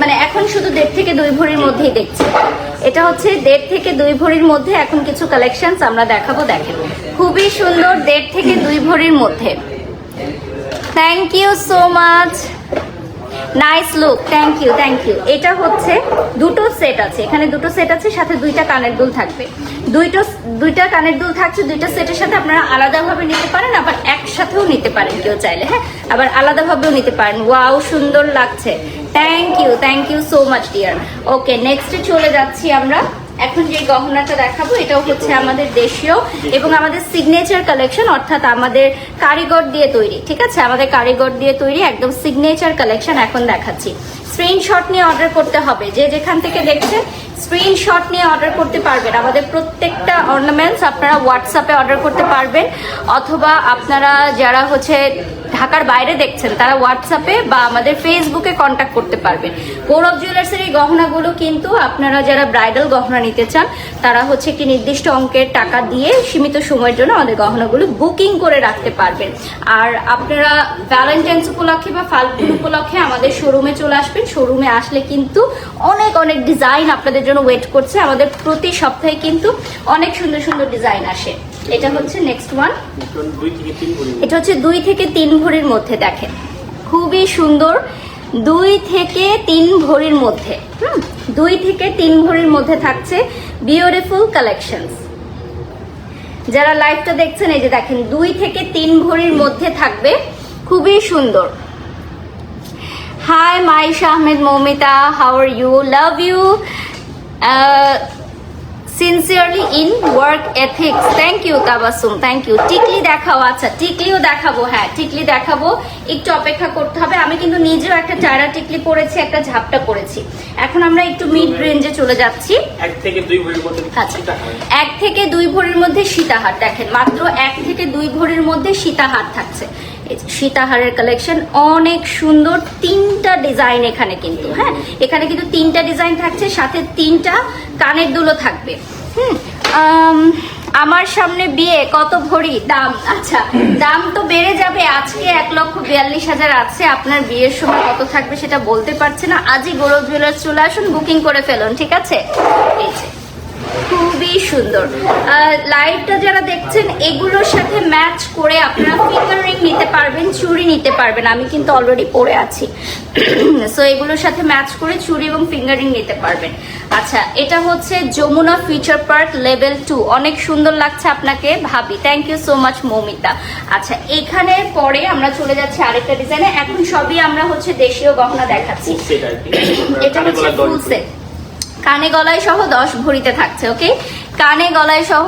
মানে এখন শুধু দেড় থেকে দুই ভরির মধ্যেই দেখছি। এটা হচ্ছে দেড় থেকে দুই ভরির মধ্যে এখন কিছু কালেকশন আমরা দেখাবো দেখেন। খুবই সুন্দর দেড় থেকে দুই ভরির মধ্যে। Thank you so much nice look thank you thank you এটা হচ্ছে দুটো সেট আছে। এখানে দুটো সেট আছে, সাথে দুইটা কানের দুল থাকবে। দুইটো, দুইটা কানের দুল থাকছে, দুইটা সেটের সাথে আপনারা আলাদাভাবে নিতে পারেন, আবার একসাথেও নিতে পারেন কেউ চাইলে হ্যাঁ? আবার আলাদাভাবেও নিতে পারেন। ওয়াও সুন্দর লাগছে। Thank you thank you so much dear okay নেক্সটে চলে যাচ্ছি আমরা। এখন যে গহনাটা দেখাবো, এটাও হচ্ছে আমাদের দেশীয় এবং আমাদের সিগনেচার কালেকশন অর্থাৎ আমাদের কারিগর দিয়ে তৈরি, ঠিক আছে? আমাদের কারিগর দিয়ে তৈরি একদম সিগনেচার কালেকশন এখন দেখাচ্ছি। স্ক্রিনশট নিয়ে অর্ডার করতে হবে। যে যেখান থেকে দেখছেন স্ক্রিনশট নিয়ে অর্ডার করতে পারবেন। আমাদের প্রত্যেকটা অর্নামেন্টস আপনারা হোয়াটসঅ্যাপে অর্ডার করতে পারবেন, অথবা আপনারা যারা হচ্ছে ঢাকার বাইরে দেখছেন, তারা হোয়াটসঅ্যাপে বা আমাদের ফেসবুকে কন্ট্যাক্ট করতে পারবেন। গৌরব জুয়েলার্সের এই গহনাগুলো কিন্তু আপনারা যারা ব্রাইডাল গহনা নিতে চান, তারা হচ্ছে একটি নির্দিষ্ট অঙ্কের টাকা দিয়ে সীমিত সময়ের জন্য আমাদের গহনাগুলো বুকিং করে রাখতে পারবেন। আর আপনারা ভ্যালেন্টাইন্স উপলক্ষে বা ফাল্গুন উপলক্ষে আমাদের শোরুমে চলে আসবেন। শোরুমে আসলে কিন্তু অনেক অনেক ডিজাইন আপনাদের জন্য ওয়েট করছে। আমাদের প্রতি সপ্তাহে কিন্তু অনেক সুন্দর সুন্দর ডিজাইন আসে। এটা হচ্ছে নেক্সট ওয়ান এটা হচ্ছে দুই থেকে তিন ভরির মধ্যে দেখেন। খুবই সুন্দর দুই থেকে তিন ভরির মধ্যে হুম? দুই থেকে তিন ভরির মধ্যে থাকছে বিউটিফুল কালেকশনস যারা লাইভটা দেখছেন এই যে দেখেন দুই থেকে তিন ভরির মধ্যে থাকবে খুবই সুন্দর। Hi Maisha Ahmed Moumita how are you love you sincerely in work ethics thank you Tabassum thank you টিকলি দেখাও আচ্ছা টিকলিও দেখাবো হ্যাঁ টিকলি দেখাবো। একটু অপেক্ষা করতে হবে। আমি কিন্তু নিজেও একটা চারা টিকলি পরেছি একটা ঝাপটা পরেছি এখন আমরা একটু মিড রেঞ্জে চলে যাচ্ছি। এক থেকে দুই ভরির মধ্যে আচ্ছা। এক থেকে দুই ভরির মধ্যে সীতাহার দেখেন মাত্র এক থেকে দুই ভরির মধ্যে সীতাহার থাকছে। সীতাহারের কালেকশন অনেক সুন্দর তিনটা ডিজাইন এখানে কিন্তু হ্যাঁ? এখানে কিন্তু তিনটা ডিজাইন থাকছে, সাথে তিনটা কানের দুলো থাকবে, হুম? আমার সামনে বিয়ে, কত ভরি? দাম আচ্ছা দাম তো বেড়ে যাবে, আজকে এক লক্ষ বিয়াল্লিশ হাজার আছে, আপনার বিয়ের সময় কত থাকবে সেটা বলতে পারছে না। আজই গৌরব জুয়েলার্স চলে আসুন বুকিং করে ফেলুন, ঠিক আছে? খুবই সুন্দর। লাইটটা যারা দেখছেন এগুলোর সাথে ম্যাচ করে আপনারা ফিঙ্গার রিং নিতে পারবেন চুড়ি নিতে পারবেন। আমি কিন্তু অলরেডি পরে আছি। সো এগুলোর সাথে ম্যাচ করে চুড়ি এবং ফিঙ্গার রিং নিতে পারবেন। আচ্ছা এটা হচ্ছে Jamuna future park level two অনেক সুন্দর লাগছে আপনাকে ভাবি। Thank you so much Moumita. আচ্ছা এখানে পরে আমরা চলে যাচ্ছি আরেকটা ডিজাইনে এখন সবই আমরা হচ্ছে দেশীয় গহনা দেখাচ্ছি। এটা হচ্ছে ফুল সেট কানে গলায় সহ দশ ভরিতে থাকছে ওকে কানে গলায় সহ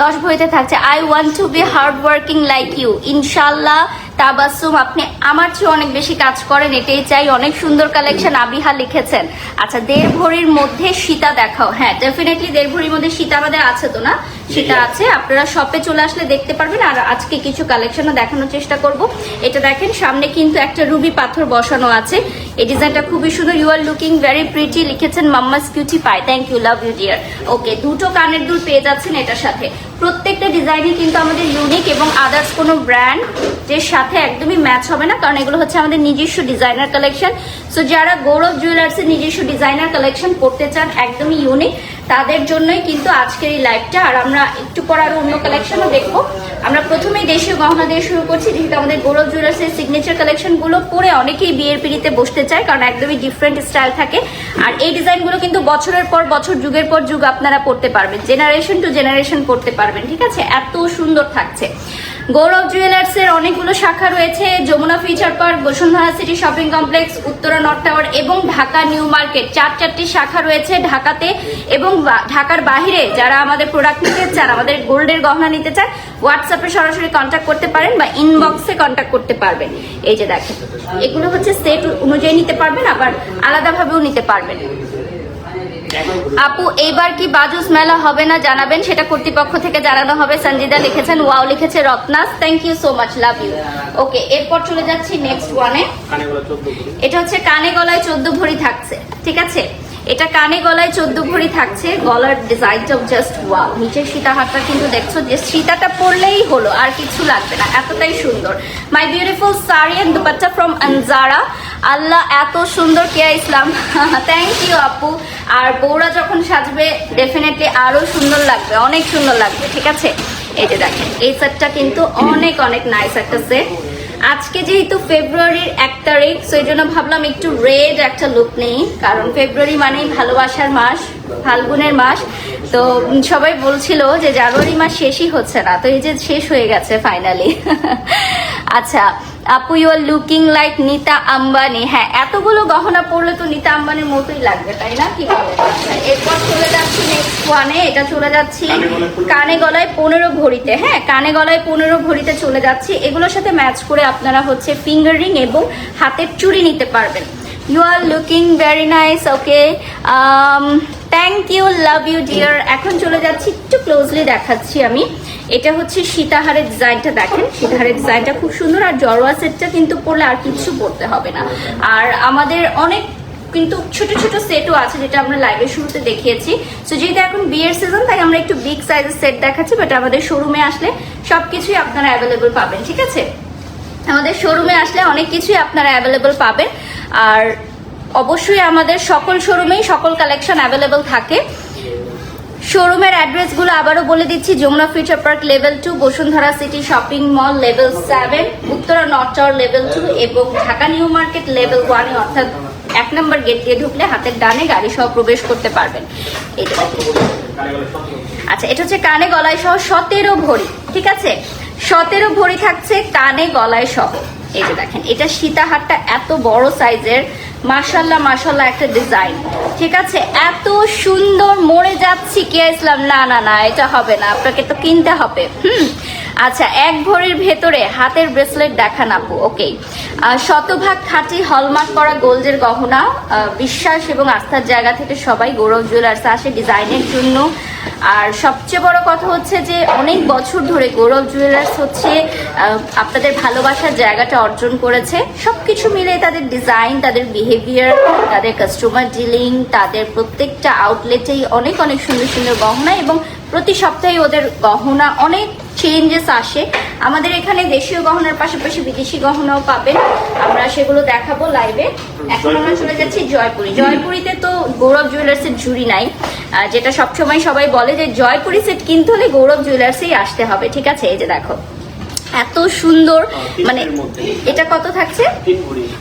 দশ ভরিতে থাকছে। I want to be hard working like you ইনশাল্লাহ তাবাসুম আপনি আমার চেয়ে অনেক বেশি কাজ করেন এটাই চাই। অনেক সুন্দর কালেকশন আবিহা লিখেছেন। আচ্ছা দেড় ভরির মধ্যে সীতা দেখাও। হ্যাঁ ডেফিনেটলি দেড় ভরির মধ্যে সীতা আমাদের আছে তো না? সীতা আছে আপনারা শপে চলে আসলে দেখতে পারবেন। আর আজকে কিছু কালেকশনও দেখানোর চেষ্টা করব। এটা দেখেন সামনে কিন্তু একটা রুবি পাথর বসানো আছে। এই ডিজাইনটা খুবই সুন্দর। You are looking very pretty লিখেছেন mamma's cutie pie thank you love you dear okay দুটো কানের দুল পেয়ে যাচ্ছেন এটার সাথে। প্রত্যেকটা ডিজাইনই কিন্তু আমাদের ইউনিক এবং আদার্স কোনো ব্র্যান্ড যে সাথে একদমই ম্যাচ হবে না, কারণ এগুলো হচ্ছে আমাদের নিজস্ব ডিজাইনার কালেকশন সো যারা গৌরব জুয়েলার্সের নিজস্ব ডিজাইনার কালেকশন করতে চান, একদমই ইউনিক তাদের জন্যই কিন্তু আজকের এই লাইভটা আর আমরা একটু পর আরও অন্য কালেকশনও দেখব। আমরা প্রথমেই দেশীয় গহনা দিয়ে শুরু করছি, যেহেতু আমাদের গৌরব জুয়েলার্সের সিগনেচার কালেকশনগুলো পরে অনেকেই বিয়ের পিড়িতে বসতে চায়, কারণ একদমই ডিফারেন্ট স্টাইল থাকে। আর এই ডিজাইনগুলো কিন্তু বছরের পর বছর, যুগের পর যুগ আপনারা পড়তে পারবেন জেনারেশন টু জেনারেশন পড়তে পারবেন। ঠিক আছে? এত সুন্দর থাকছে। গৌরব জুয়েলার্স এর অনেকগুলো শাখা রয়েছে, Jamuna future park Bashundhara city shopping complex Uttara north tower এবং ঢাকা নিউ মার্কেট চার, চারটি শাখা রয়েছে ঢাকাতে এবং ঢাকার বাহিরে যারা আমাদের প্রোডাক্ট নিতে চান, আমাদের গোল্ডের গহনা নিতে চান হোয়াটসঅ্যাপে সরাসরি কন্ট্যাক্ট করতে পারেন বা ইনবক্সে কন্ট্যাক্ট করতে পারবেন। এই যে দেখেন, এগুলো হচ্ছে সেট অনুযায়ী নিতে পারবেন, আবার আলাদাভাবেও নিতে পারবেন। আপু এইবার কি বাজুস মেলা হবে না জানাবেন? সেটা কর্তৃপক্ষ থেকে জানানো হবে। সঞ্জিদা লিখেছেন ওয়াও লিখেছে Ratna's. Thank you so much love you okay এরপর চলে যাচ্ছি নেক্সট ওয়ানে এটা হচ্ছে কানে গলায় চোদ্দ ভরি থাকছে ঠিক আছে? এটা কানে গলায় চোদ্দ ভরি থাকছে, গলার ডিজাইনটাও জাস্ট ওয়াও নিচের সীতাহারটা কিন্তু দেখছ যে সীতাটা পরলেই হলো, আর কিছু লাগবে না, এতটাই সুন্দর। My beautiful sari and dupatta from Anjara আল্লাহ এত সুন্দর কেয়া ইসলাম। থ্যাংক ইউ আপু। আর বৌরা যখন সাজবে ডেফিনেটলি আরও সুন্দর লাগবে, অনেক সুন্দর লাগবে, ঠিক আছে? এই যে দেখেন, এই সেটটা কিন্তু অনেক অনেক নাইস একটা সেট আজকে যেহেতু ফেব্রুয়ারির এক তারিখ, সেই জন্য ভাবলাম একটু রেড একটা লুক নেই, কারণ ফেব্রুয়ারি মানেই ভালোবাসার মাস, ফাল্গুনের মাস। তো সবাই বলছিল যে জানুয়ারি মাস শেষই হচ্ছে না, তো এই যে শেষ হয়ে গেছে ফাইনালি আচ্ছা আপু you are looking like Nita Ambani হ্যাঁ এতগুলো গহনা পড়লে তো নিতা আম্বানির মতোই লাগবে তাই না? কি এরপর চলে যাচ্ছি নেক্সট ওয়ানে এটা চলে যাচ্ছি কানে গলায় পনেরো ভরিতে। হ্যাঁ কানে গলায় পনেরো ভরিতে চলে যাচ্ছি। এগুলোর সাথে ম্যাচ করে আপনারা হচ্ছে ফিঙ্গার রিং এবং হাতের চুড়ি নিতে পারবেন। You are looking very nice okay thank you love you dear এখন চলে যাচ্ছি, একটু ক্লোজলি দেখাচ্ছি আমি। এটা হচ্ছে সীতাহারের ডিজাইনটা দেখেন। সীতাহারের ডিজাইনটা খুব সুন্দর আর জরোয়া সেটটা কিন্তু পরলে আর কিছু পরতে হবে না। আর আমাদের অনেক কিন্তু ছোট ছোট সেটও আছে যেটা আমরা লাইভের শুরুতে দেখিয়েছি। সো যেহেতু এখন বিয়ের সিজন তাই আমরা একটু বিগ সাইজের সেট দেখাচ্ছি বাট আমাদের শোরুমে আসলে সব কিছুই আপনারা অ্যাভেলেবল পাবেন, ঠিক আছে? আমাদের শোরুমে আসলে অনেক কিছুই আপনারা অ্যাভেলেবল পাবেন। আর অবশ্যই আমাদের সকল শোরুমেই সকল কালেকশন অ্যাভেলেবল থাকে। শোরুমের অ্যাড্রেসগুলো আবারও বলে দিচ্ছি, Jamuna future park level two Bashundhara city shopping mall level seven Uttara north level two এবং ঢাকা নিউ মার্কেট লেভেল ওয়ানে অর্থাৎ এক নম্বর গেট দিয়ে ঢুকলে হাতের ডানে গাড়ি সহ প্রবেশ করতে পারবেন। আচ্ছা এটা হচ্ছে কানে গলায় সহ সতেরো ভরি, ঠিক আছে? সতেরো ভরি থাকছে কানে গলায় সহ। এই যে দেখেন, এটা সীতাহারটা এত বড় সাইজের মাসাল্লাহ মাসাল্লাহ একটা ডিজাইন। ঠিক আছে? এত সুন্দর, মরে যাচ্ছি, কে ইসলাম? না না না, এটা হবে না, আপনাকে তো কিনতে হবে। হুম? আচ্ছা এক ভরির ভেতরে হাতের ব্রেসলেট দেখান আপু ওকে শতভাগ খাঁটি হলমার্ক করা গোল্ডের গহনা বিশ্বাস এবং আস্থার জায়গা থেকে সবাই গৌরব জুয়েলার্স আসে ডিজাইনের জন্য। আর সবচেয়ে বড় কথা হচ্ছে যে অনেক বছর ধরে গৌরব জুয়েলার্স হচ্ছে আপনাদের ভালোবাসার জায়গাটা অর্জন করেছে। সব কিছু মিলে তাদের ডিজাইন, তাদের বিহেভিয়ার তাদের কাস্টমার ডিলিং তাদের প্রত্যেকটা আউটলেটেই অনেক অনেক সুন্দর সুন্দর গহনা এবং প্রতি সপ্তাহে ওদের গহনা অনেক চেঞ্জেস আসে। আমাদের এখানে দেশীয় গহনার পাশাপাশি বিদেশি গহনাও পাবেন। আমরা সেগুলো দেখাবো লাইভে এখন আমরা চলে যাচ্ছি জয়পুরি। জয়পুরিতে তো গৌরব জুয়েলার্সের ঝুড়ি নাই। যেটা সবসময় সবাই বলে যে জয়পুরি সেট কিনতে হলে গৌরব জুয়েলার্সেই আসতে হবে। ঠিক আছে? এই যে দেখো। এত সুন্দর মানে এটা কত থাকছে?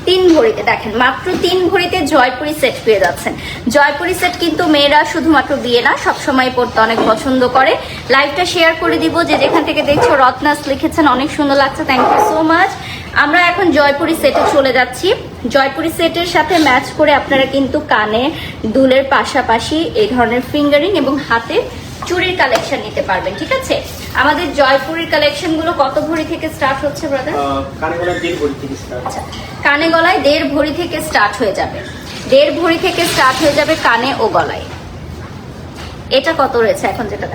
তিন ভরিতে দেখেন মাত্র তিন ভরিতে জয়পুরি সেট পেয়ে যাচ্ছেন। জয়পুরি সেট কিন্তু মেয়েরা শুধুমাত্র বিয়ে না সবসময় পড়তে অনেক পছন্দ করে। লাইভটা শেয়ার করে দিব যে যেখান থেকে দেখছ রত্নাস লিখেছেন অনেক সুন্দর লাগছে থ্যাংক ইউ সো মাচ আমরা এখন জয়পুরি সেটে চলে যাচ্ছি। জয়পুরি সেটের সাথে ম্যাচ করে আপনারা কিন্তু কানে দুলের পাশাপাশি এই ধরনের ফিঙ্গারিং এবং হাতে চুরির কালেকশন নিতে পারবেন ঠিক আছে? আমাদের জয়পুরের কালেকশনগুলো কত ভরি থেকে স্টার্ট হচ্ছে ব্রাদার কানে গলায় তিন ভরি থেকে স্টার্ট আচ্ছা কানে গলায় দেড় ভরি থেকে স্টার্ট হয়ে যাবে। দেড় ভরি থেকে স্টার্ট হয়ে যাবে কানে ও গলায়। এটা কত রয়েছে এখন যেটা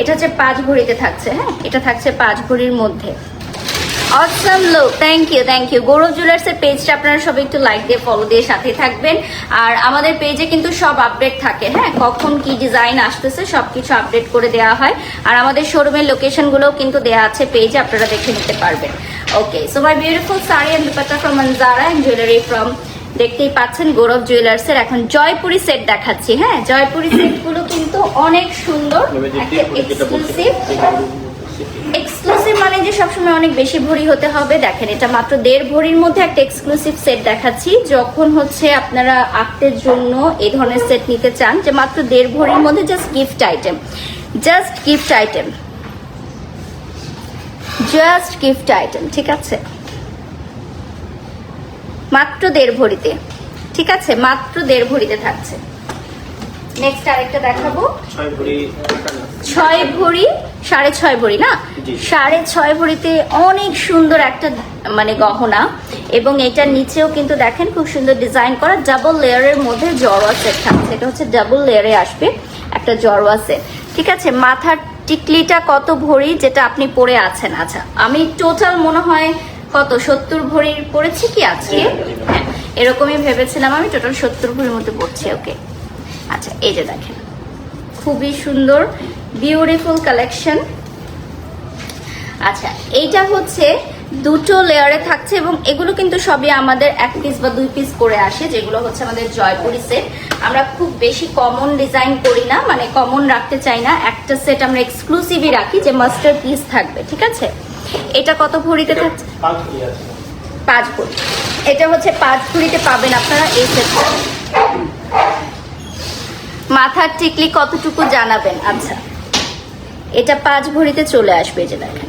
এটা হচ্ছে পাঁচ ভরিতে থাকছে হ্যাঁ? এটা থাকছে পাঁচ ভরির মধ্যে। Awesome low thank you thank you Gaurav জুয়েলার্সের পেজটা আপনারা সবাই একটু লাইক দিয়ে ফলো দিয়ে সাথে থাকবেন। আর আমাদের পেজে কিন্তু সব আপডেট থাকে হ্যাঁ? কখন কি ডিজাইন আসতেছে সবকিছু আপডেট করে দেওয়া হয়। আর আমাদের শোরুমের লোকেশনগুলোও কিন্তু দেওয়া আছে পেজে আপনারা দেখে নিতে পারবেন। Okay so my beautiful sari and dupatta from Anjara and jewellery from দেখতেই পাচ্ছেন গৌরব জুয়েলার্সের এখন জয়পুরি সেট দেখাচ্ছি হ্যাঁ? জয়পুরি সেটগুলো কিন্তু অনেক সুন্দর একটা এক্সক্লুসিভ এক্সক্লুসিভ মানে যে সবসময় অনেক বেশি ভরি হতে হবে, দেখেন এটা মাত্র দেড় ভরির মধ্যে একটা এক্সক্লুসিভ সেট দেখাচ্ছি। যখন হচ্ছে আপনারা আক্তের জন্য এই ধরনের সেট নিতে চান, যে মাত্র দেড় ভরির মধ্যে just gift item just gift item just gift item ঠিক আছে? মাত্র দেড় ভরিতে, ঠিক আছে? মাত্র দেড় ভরিতে থাকছে। নেক্সট আরেকটা দেখাবো। ছয় ভরি সাড়ে ছয় ভরি না। সাড়ে ছয় ভরিতে অনেক সুন্দর একটা মানে গহনা। এবং এটার নিচেও কিন্তু দেখেন খুব সুন্দর ডিজাইন করা ডাবল লেয়ারের মধ্যে জড়োয়া সেট থাকছে। এটা হচ্ছে ডাবল লেয়ারে আসবে একটা জড়োয়া সেট। ঠিক আছে? মাথার টিকলিটা কত ভরি যেটা আপনি পরে আছেন? আচ্ছা আমি টোটাল মনে হয় কত? সত্তর ভরির পরেছি কি আজকে? হ্যাঁ। এরকমই ভেবেছিলাম আমি টোটাল সত্তর ভরির মধ্যে পড়ছে ওকে আচ্ছা এই যে দেখেন। খুবই সুন্দর বিউটিফুল কালেকশন আচ্ছা এইটা হচ্ছে দুটো লেয়ারে থাকছে এবং এগুলো কিন্তু সবই আমাদের এক পিস বা দুই পিস করে আসে যেগুলো হচ্ছে আমাদের জয়পুরি সেট আমরা খুব বেশি কমন ডিজাইন করি না মানে কমন রাখতে চাই না। একটা সেট আমরা এক্সক্লুসিভই রাখি যে মাস্টার পিস থাকবে ঠিক আছে? এটা কত ভরিতে থাকছে? পাঁচ ভরি এটা হচ্ছে পাঁচ ভরিতে পাবেন আপনারা এই সেটটা মাথার টিকলি কতটুকু জানাবেন? আচ্ছা। এটা পাঁচ ভরিতে চলে আসবে যে দেখেন।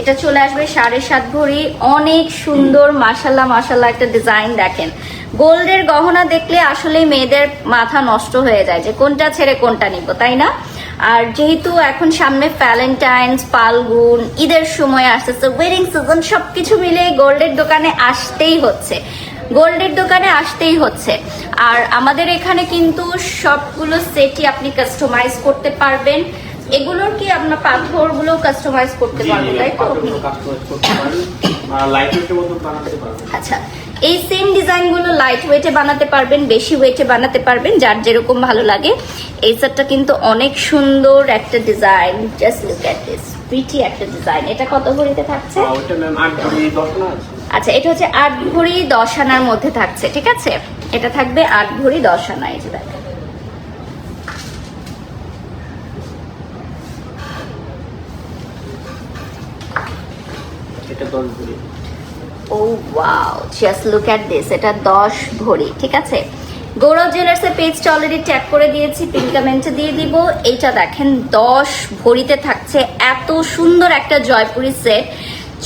এটা চলে আসবে সাড়ে সাত ভরি। অনেক সুন্দর মাসাল্লাহ মাসাল্লাহ একটা ডিজাইন দেখেন। গোল্ডের গহনা দেখলে আসলে মেয়েদের মাথা নষ্ট হয়ে যায় যে কোনটা ছেড়ে কোনটা নিব তাই না? আর যেহেতু এখন সামনে ভ্যালেন্টাইন্স পালগুন ঈদের সময় আসতেছে ওয়েডিং সিজন সবকিছু মিলে গোল্ডের দোকানে আসতেই হচ্ছে। গোল্ডের দোকানে আসতেই হচ্ছে। আর আমাদের এখানে কিন্তু সবগুলো সেটই আপনি কাস্টমাইজ করতে পারবেন। এগুলোর কি আপনার পাথরগুলো কাস্টমাইজ করতে পারবেন তাই তো? আচ্ছা এই সেম ডিজাইনগুলো লাইট ওয়েটে বানাতে পারবেন বেশি ওয়েটে বানাতে পারবেন যার যেরকম ভালো লাগে। এই সেটটা কিন্তু অনেক সুন্দর একটা design just look at this pretty একটা ডিজাইন এটা কত ভরিতে থাকছে? আচ্ছা এটা হচ্ছে আট ভরি দশ আনার মধ্যে থাকছে ঠিক আছে? এটা থাকবে আট ভরি দশ আনা এই যে দেখেন এটা দশ ভরি ও wow just look at this এটা দশ ভরি, ঠিক আছে? গৌরব জুয়েলার্সের পেজটা অলরেডি ট্যাগ করে দিয়েছি পিন কমেন্টে দিয়ে দিব। এইটা দেখেন, দশ ভরিতে থাকছে এত সুন্দর একটা জয়পুরি সেট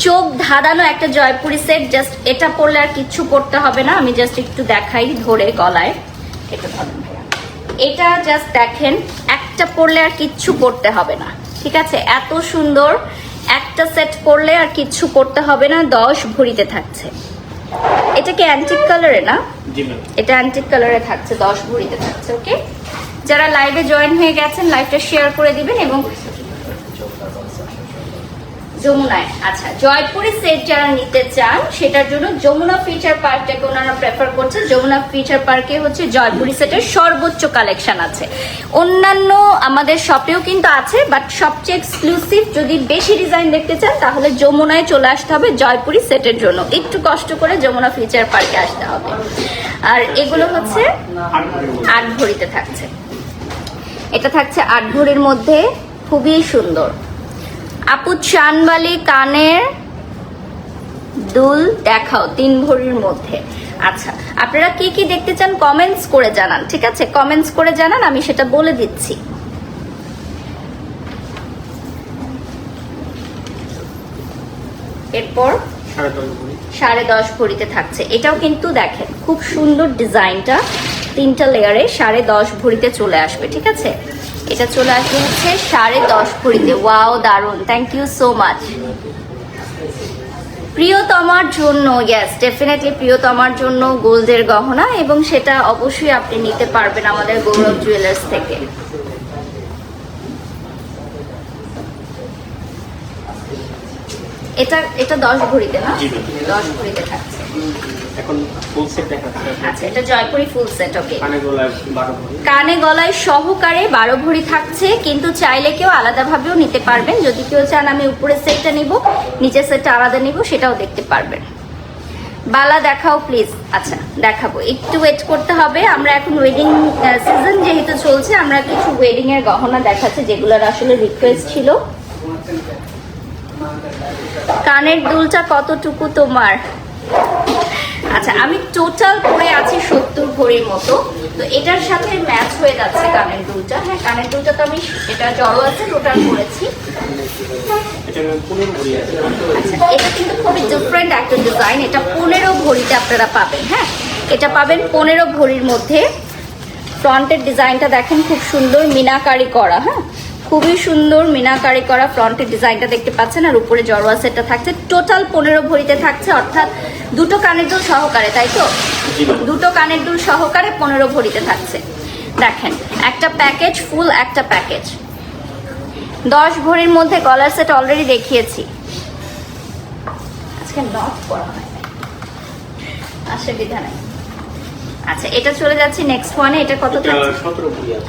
চোখ ধাঁধানো একটা জয়পুরি সেট জাস্ট এটা পরলে আর কিচ্ছু পড়তে হবে না, আমি জাস্ট একটু দেখাই ধরে গলায়। এটা এটা জাস্ট দেখেন, একটা পরলে আর কিচ্ছু পড়তে হবে না, ঠিক আছে? এত সুন্দর একটা সেট করলে আর কিচ্ছু করতে হবে না দশ ভরিতে থাকছে। এটা কি অ্যান্টিক কালারে না? এটা অ্যান্টিক কালারে থাকছে দশ ভরিতে থাকছে ওকে যারা লাইভে জয়েন হয়ে গেছেন লাইভটা শেয়ার করে দিবেন এবং যমুনায়। আচ্ছা জয়পুরি সেট যারা নিতে চান, সেটার জন্য যমুনা ফিচার পার্কটাকে ওনারা প্রেফার করছে। যমুনা ফিচার পার্কে হচ্ছে জয়পুরি সেটের সর্বোচ্চ কালেকশন আছে। অন্যান্য আমাদের শপেও কিন্তু আছে বাট সবচেয়ে এক্সক্লুসিভ যদি বেশি ডিজাইন দেখতে চান, তাহলে যমুনায় চলে আসতে হবে জয়পুরি সেটের জন্য। একটু কষ্ট করে যমুনা ফিচার পার্কে আসতে হবে। আর এগুলো হচ্ছে আট ভরিতে থাকছে। এটা থাকছে আট ভরির মধ্যে, খুবই সুন্দর। আপু চানবালি কানের দুল দেখাও তিন ভরির মধ্যে। আচ্ছা আপনারা কি কি দেখতে চান কমেন্টস করে জানান ঠিক আছে? কমেন্টস করে জানান আমি সেটা বলে দিচ্ছি। এরপর সাড়ে দশ ভরি। সাড়ে দশ ভরিতে থাকছে। এটাও কিন্তু দেখেন খুব সুন্দর ডিজাইনটা তিনটা লেয়ারে সাড়ে দশ ভরিতে চলে আসবে ঠিক আছে? এটা চলে আসবে হচ্ছে সাড়ে দশ ভরিতে ওয়াও দারুণ থ্যাংক ইউ সো মাচ প্রিয়তমার জন্য গ্যাস ডেফিনেটলি প্রিয়তমার জন্য গোল্ডের গহনা এবং সেটা অবশ্যই আপনি নিতে পারবেন আমাদের গৌরব জুয়েলার্স থেকে। এটা এটা দশ ভরিতে না? দশ ভরিতে থাকছে। এখন ফুল সেট দেখাচ্ছে। আচ্ছা এটা জয়পুরি ফুল সেট ওকে কানে গলায় বারো ভরি। কানে গলায় সহকারে ভরি থাকছে কিন্তু চাইলে কেউ আলাদাভাবেও নিতে পারবেন। যদি কেউ চান আমি সেটটা নিব সেটটা আলাদা নিব সেটাও দেখতে পারবেন। বালা দেখাও প্লিজ আচ্ছা দেখাবো। একটু ওয়েট করতে হবে। আমরা এখন ওয়েডিং সিজন যেহেতু চলছে আমরা কিছু ওয়েডিং এর গহনা দেখাচ্ছি যেগুলোর আসলে রিকোয়েস্ট ছিল। কানের দুলটা কতটুকু তোমার? আচ্ছা আমি টোটাল পরে আছি সত্তর ভরির মতো। তো এটার সাথে ম্যাচ হয়ে যাচ্ছে কানের দুলটা হ্যাঁ কানের দুলটা তো আমি এটা জড়ো আছে টোটাল করেছি। আচ্ছা এটা কিন্তু খুবই ডিফারেন্ট একটা ডিজাইন এটা পনেরো ভরিতে আপনারা পাবেন হ্যাঁ? এটা পাবেন পনেরো ভরির মধ্যে। ফ্রন্টের ডিজাইনটা দেখেন খুব সুন্দর মিনাকারি করা হ্যাঁ? খুবই সুন্দর মিনাকারি করা ফ্রন্টের ডিজাইনটা দেখতে পাচ্ছেন আর উপরে জড়োয়া সেটটা থাকছে। টোটাল পনেরো ভরিতে থাকছে অর্থাৎ দুটো কানের দুল সহকারে তাই তো? দুটো কানের দুল সহকারে পনেরো ভরিতে থাকছে। দেখেন একটা প্যাকেজ ফুল একটা প্যাকেজ দশ ভরির মধ্যে গলার সেট অলরেডি দেখিয়েছি। আজকে নট করা হয় নাই। অসুবিধা নাই। আচ্ছা এটা চলে যাচ্ছে নেক্সট ওয়ানে এটা কত থাকছে?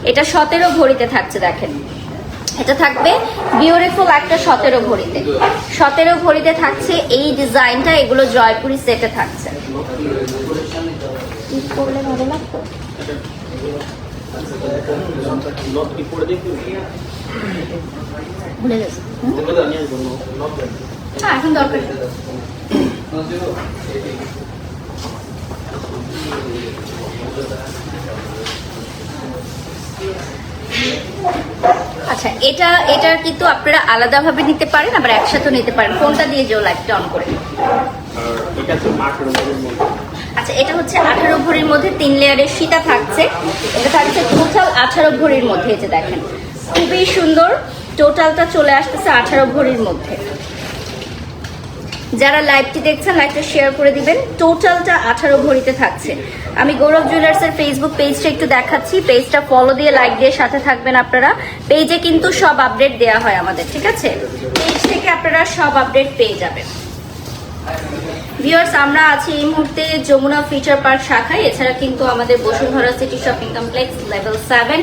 এটা সতেরো ভরিতে থাকছে দেখেন। এটা থাকবে বিউটিফুল একটা সতেরো ভরিতে সতেরো ভরিতে থাকছে এই ডিজাইনটা এগুলো জয়পুরি সেটে থাকছে। এখন দরকার। আচ্ছা এটা, এটার কিন্তু আপনারা আলাদাভাবে নিতে পারেন, আবার একসাথে নিতে পারেন। কোনটা দিয়ে যেও লাইটটা অন করে? আচ্ছা এটা হচ্ছে আঠারো ভরির মধ্যে তিন লেয়ারের সীতা থাকছে। এটা থাকছে টোটাল আঠারো ভরির মধ্যে, এই যে দেখেন। খুবই সুন্দর টোটালটা চলে আসতেছে আঠারো ভরির মধ্যে। যারা লাইভটি দেখছেন লাইভটা শেয়ার করে দিবেন। টোটালটা আঠারো ভরিতে থাকছে। আমি গৌরব জুয়েলার্সের ফেসবুক পেজটা একটু দেখাচ্ছি। পেজটা ফলো দিয়ে লাইক দিয়ে সাথে থাকবেন আপনারা। পেজে কিন্তু সব আপডেট দেওয়া হয় আমাদের, ঠিক আছে? পেজ থেকে আপনারা সব আপডেট পেয়ে যাবেন। ভিউয়ার্স আমরা আছি এই মুহূর্তে যমুনা ফিচার পার্ক শাখায়। এছাড়া কিন্তু আমাদের Bashundhara city shopping complex level seven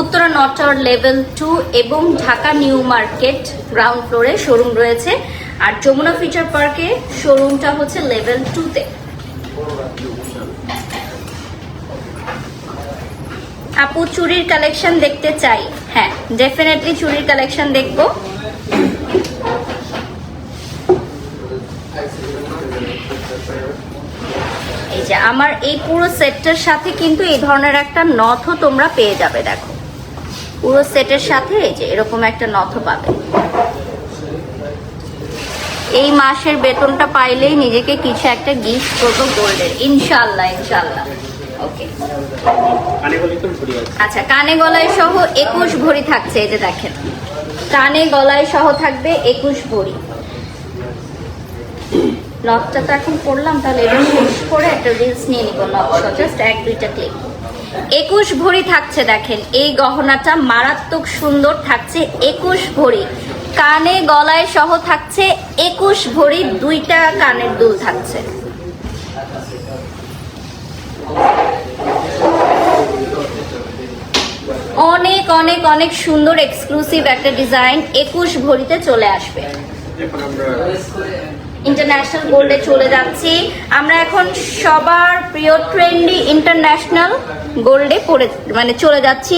Uttara north tower level two এবং ঢাকা নিউ মার্কেট গ্রাউন্ড ফ্লোরে শোরুম রয়েছে। আর যমুনা ফিচার পার্কে শোরুমটা হচ্ছে লেভেল টুতে। আপু, চুরির কালেকশন দেখতে চাই। হ্যাঁ ডেফিনেটলি চুরির কালেকশন দেখব। এই যে আমার এই পুরো সেটটার সাথে কিন্তু এই ধরনের একটা নথও তোমরা পেয়ে যাবে, দেখো। পুরো সেটের সাথে এই যে এরকম একটা নথও পাবে। এই মাসের বেতনটা পাইলেই নিজেকে কিছু একটা গিফট করব গোল্ডের ইনশাল্লাহ ইনশাল্লাহ ওকে আচ্ছা কানে গলায় সহ একুশ ভরি থাকছে এই যে দেখেন। কানে গলায় সহ থাকবে একুশ ভরি। লকটা তো এখন করলাম তাহলে এটা শেষ করে একটা রিলস নিয়ে নিব লক জাস্ট এক দুইটা ক্লিক একুশ ভরি থাকছে দেখেন। এই গহনাটা মারাত্মক সুন্দর থাকছে একুশ ভরি। কানে, গলায় সহ থাকছে একুশ ভরি, দুইটা কানের দুল থাকছে। অনেক অনেক অনেক সুন্দর এক্সক্লুসিভ একটা ডিজাইন একুশ ভরিতে চলে আসবে। ইন্টারন্যাশনাল গোল্ডে চলে যাচ্ছি। আমরা এখন সবার প্রিয় ট্রেন্ডি ইন্টারন্যাশনাল গোল্ডে পড়ে মানে চলে যাচ্ছি।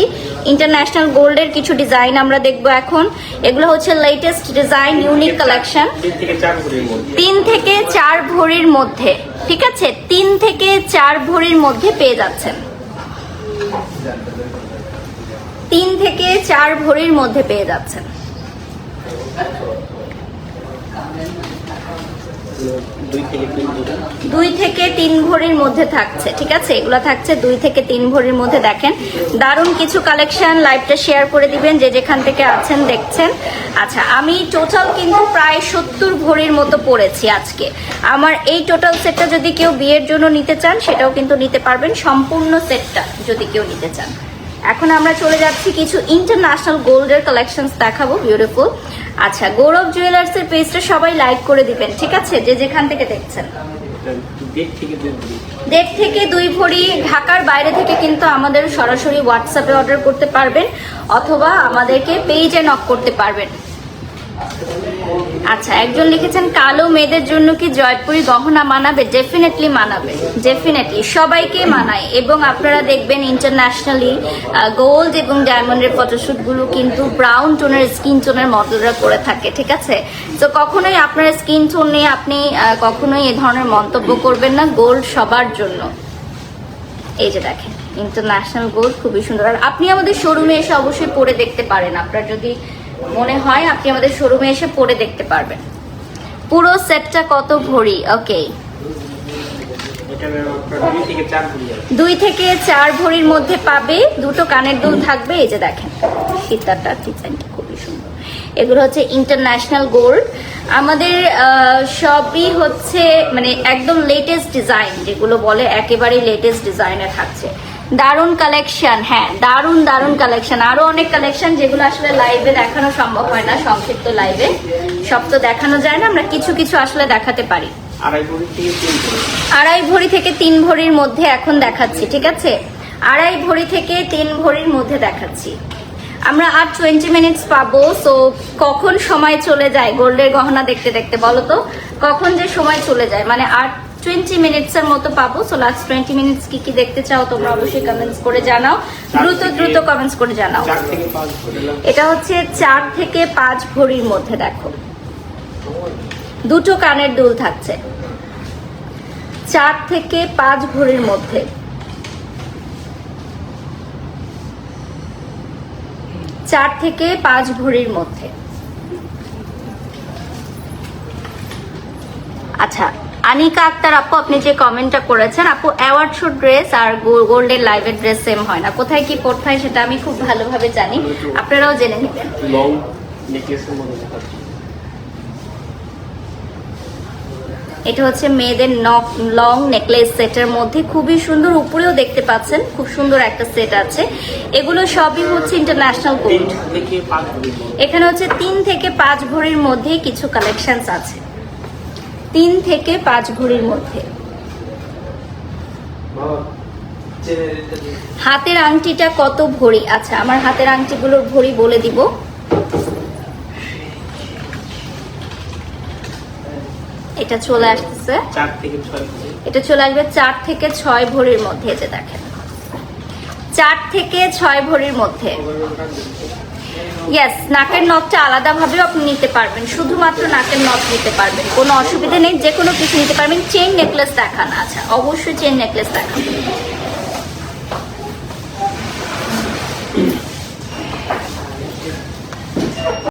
ইন্টারন্যাশনাল গোল্ডের কিছু ডিজাইন আমরা দেখব এখন। এগুলো হচ্ছে লেটেস্ট ডিজাইন ইউনিক কালেকশন তিন থেকে চার ভরির মধ্যে, ঠিক আছে? তিন থেকে চার ভরির মধ্যে পেয়ে যাচ্ছেন। তিন থেকে চার ভরির মধ্যে পেয়ে যাচ্ছেন। দুই থেকে তিন ভরির মধ্যে থাকছে, ঠিক আছে? এগুলো থাকছে দুই থেকে তিন ভরির মধ্যে দেখেন। দারুণ কিছু কালেকশন লাইভটা শেয়ার করে দিবেন, যে যেখান থেকে আছেন, দেখছেন। আচ্ছা আমি টোটাল কিন্তু প্রায় সত্তর ভরির মতো পড়েছি আজকে। আমার এই টোটাল সেটটা যদি কেউ বিয়ের জন্য নিতে চান, সেটাও কিন্তু নিতে পারবেন। সম্পূর্ণ সেটটা যদি কেউ নিতে চান। এখন আমরা চলে যাচ্ছি কিছু ইন্টারন্যাশনাল গোল্ডের কালেকশনস দেখাবো বিউটিফুল আচ্ছা গৌরব জুয়েলার্স এর পেজটা সবাই লাইক করে দিবেন ঠিক আছে? যে যেখান থেকে দেখছেন। দেড় থেকে দুই ভরি ঢাকার বাইরে থেকে কিন্তু আমাদের সরাসরি হোয়াটসঅ্যাপে অর্ডার করতে পারবেন অথবা আমাদেরকে পেজে নক করতে পারবেন। আচ্ছা একজন লিখেছেন, কালো মেয়েদের জন্য কি জয়পুরি গহনা মানাবে? ডেফিনেটলি মানাবে ডেফিনেটলি সবাইকে মানায়। এবং আপনারা দেখবেন ইন্টারন্যাশনালি গোল্ড এবং ডায়মন্ডের ফটোশ্যুটগুলো কিন্তু ব্রাউন টোনের স্কিন টোনের মডেলরা করে থাকে, ঠিক আছে? তো কখনোই আপনার স্কিন টোন নিয়ে আপনি কখনোই এ ধরনের মন্তব্য করবেন না গোল্ড সবার জন্য। এই যে দেখেন ইন্টারন্যাশনাল গোল্ড খুবই সুন্দর। আর আপনি আমাদের শোরুমে এসে অবশ্যই পরে দেখতে পারেন। আপনার যদি মনে হয় আপনি আমাদের শোরুমে এসে পরে দেখতে পারবেন। পুরো সেটটা কত ভরি? ওকে দুই থেকে চার ভরির মধ্যে পাবে, দুটো কানের দুল থাকবে, এই যে দেখেন। সীতাটা ডিজাইনটা খুবই সুন্দর। এগুলো হচ্ছে ইন্টারন্যাশনাল গোল্ড আমাদের সবই হচ্ছে মানে একদম লেটেস্ট ডিজাইন যেগুলো বলে একেবারেই লেটেস্ট ডিজাইনে থাকছে। দারুণ কালেকশন হ্যাঁ দারুণ দারুণ কালেকশন আরও অনেক কালেকশন যেগুলো আসলে লাইভে দেখানো সম্ভব হয় না সংক্ষিপ্ত লাইভে সব তো দেখানো যায় না আমরা কিছু কিছু আসলে দেখাতে পারি। আড়াই ভরি থেকে তিন আড়াই ভরি থেকে তিন ভরির মধ্যে এখন দেখাচ্ছি ঠিক আছে? আড়াই ভরি থেকে তিন ভরির মধ্যে দেখাচ্ছি। আমরা আর টোয়েন্টি মিনিটস পাবো সো কখন সময় চলে যায় গোল্ডের গহনা দেখতে দেখতে বলো তো? কখন যে সময় চলে যায় মানে আর টোয়েন্টি মিনিটস এর মতো পাবো। সো লাস্ট টোয়েন্টি মিনিটস কি কি দেখতে চাও তোমরা অবশ্যই কমেন্টস করে জানাও। দ্রুত দ্রুত কমেন্টস করে জানাও। এটা হচ্ছে চার থেকে পাঁচ ভরির মধ্যে দেখো। দুটো কানের দুল থাকছে। চার থেকে পাঁচ ভরির মধ্যে। চার থেকে পাঁচ ভরির মধ্যে। আচ্ছা আনিকা আক্তার আপু আপনি যে কমেন্টটা করেছেন আপু অ্যাওয়ার্ড শো ড্রেস আর গোল্ডের লাইভের ড্রেস সেম হয় না। কোথায় কি পড়তে হয় সেটা আমি খুব ভালোভাবে জানি। আপনারাও জেনে নেবেন এটা হচ্ছে মেয়েদের নক লং নেকলেস সেটের মধ্যে। খুবই সুন্দর উপরেও দেখতে পাচ্ছেন খুব সুন্দর একটা সেট আছে। এগুলো সবই হচ্ছে ইন্টারন্যাশনাল গোল্ড এখানে হচ্ছে তিন থেকে পাঁচ ভরির মধ্যে কিছু কালেকশনস আছে। তিন থেকে পাঁচ ভরির মধ্যে। হাতের আংটিটা কত ভরি? আচ্ছা আমার হাতের আংটিগুলোর ভরি বলে দিব। এটা চলে আসতেছে। এটা চলে আসবে চার থেকে ছয় ভরির মধ্যে যে দেখেন। চার থেকে ছয় ভরির মধ্যে। ইয়েস নাকের নখটা আলাদাভাবেও আপনি নিতে পারবেন। শুধুমাত্র নাকের নখ নিতে পারবেন। কোনো অসুবিধা নেই যে কোনো কিছু নিতে পারবেন। চেইন নেকলেস দেখান আচ্ছা অবশ্যই চেইন নেকলেস দেখান।